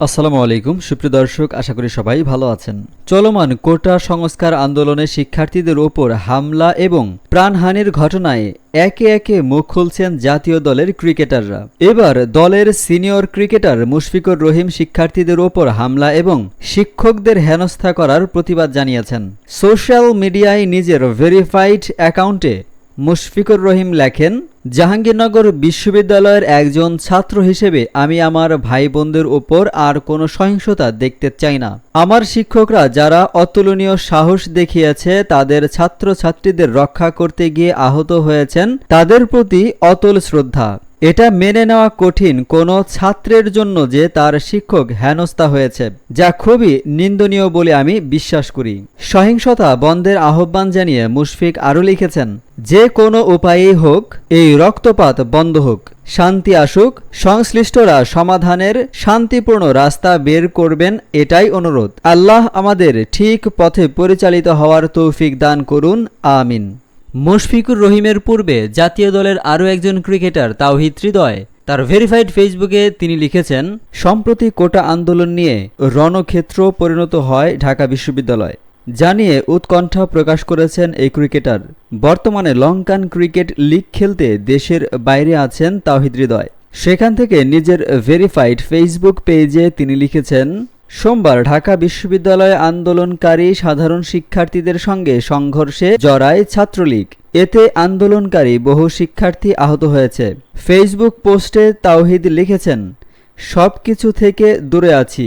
আসসালামু আলাইকুম, সুপ্রিয় দর্শক, আশা করি সবাই ভালো আছেন। চলমান কোটা সংস্কার আন্দোলনে শিক্ষার্থীদের ওপর হামলা এবং প্রাণহানির ঘটনায় একে একে মুখ খুলছেন জাতীয় দলের ক্রিকেটাররা। এবার দলের সিনিয়র ক্রিকেটার মুশফিকুর রহিম শিক্ষার্থীদের ওপর হামলা এবং শিক্ষকদের হেনস্থা করার প্রতিবাদ জানিয়েছেন। সোশ্যাল মিডিয়ায় নিজের ভেরিফাইড অ্যাকাউন্টে মুশফিকুর রহিম লেখেন জাহাঙ্গীরনগর বিশ্ববিদ্যালয়ের একজন ছাত্র হিসেবে আমি আমার ভাই বোনদের ওপর আর কোনো সহিংসতা দেখতে চাই না। আমার শিক্ষকরা যারা অতুলনীয় সাহস দেখিয়েছে, তাদের ছাত্রছাত্রীদের রক্ষা করতে গিয়ে আহত হয়েছেন, তাদের প্রতি অতল শ্রদ্ধা। এটা মেনে নেওয়া কঠিন কোনো ছাত্রের জন্য যে তার শিক্ষক হেনস্থা হয়েছে, যা খুবই নিন্দনীয় বলে আমি বিশ্বাস করি। সহিংসতা বন্ধের আহ্বান জানিয়ে মুশফিক আরও লিখেছেন যে কোনো উপায়েই হোক, এই রক্তপাত বন্ধ হোক, শান্তি আসুক, সংশ্লিষ্টরা সমাধানের শান্তিপূর্ণ রাস্তা বের করবেন এটাই অনুরোধ। আল্লাহ আমাদের ঠিক পথে পরিচালিত হওয়ার তৌফিক দান করুন, আমিন। মুশফিকুর রহিমের পূর্বে জাতীয় দলের আরও একজন ক্রিকেটার তাওহিদ হৃদয়, তার ভেরিফাইড ফেসবুকে তিনি লিখেছেন, সম্প্রতি কোটা আন্দোলন নিয়ে রণক্ষেত্র পরিণত হয় ঢাকা বিশ্ববিদ্যালয়। জানিয়ে উৎকণ্ঠা প্রকাশ করেছেন এই ক্রিকেটার। বর্তমানে লঙ্কান ক্রিকেট লিগ খেলতে দেশের বাইরে আছেন তাওহিদ হৃদয়। সেখান থেকে নিজের ভেরিফাইড ফেসবুক পেজে তিনি লিখেছেন, সোমবার ঢাকা বিশ্ববিদ্যালয়ে আন্দোলনকারী সাধারণ শিক্ষার্থীদের সঙ্গে সংঘর্ষে জড়ায় ছাত্রলীগ। এতে আন্দোলনকারী বহু শিক্ষার্থী আহত হয়েছে। ফেসবুক পোস্টে তাওহিদ লিখেছেন সব কিছু থেকে দূরে আছি,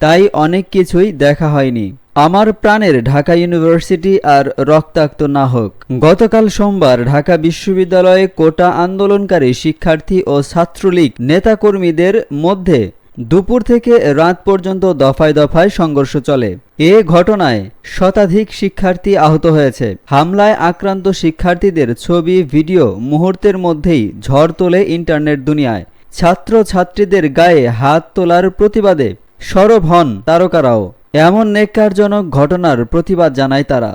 তাই অনেক কিছুই দেখা হয়নি। আমার প্রাণের ঢাকা ইউনিভার্সিটি আর রক্তাক্ত না হোক গতকাল সোমবার ঢাকা বিশ্ববিদ্যালয়ে কোটা আন্দোলনকারী শিক্ষার্থী ও ছাত্রলীগ নেতাকর্মীদের মধ্যে দুপুর থেকে রাত পর্যন্ত দফায় দফায় সংঘর্ষ চলে। এ ঘটনায় শতাধিক শিক্ষার্থী আহত হয়েছে। হামলায় আক্রান্ত শিক্ষার্থীদের ছবি, ভিডিও মুহূর্তের মধ্যেই ঝড় তোলে ইন্টারনেট দুনিয়ায়। ছাত্র ছাত্রীদের গায়ে হাত তোলার প্রতিবাদে সরব হন তারকারাও। এমন নেককারজনক ঘটনার প্রতিবাদ জানায় তারা।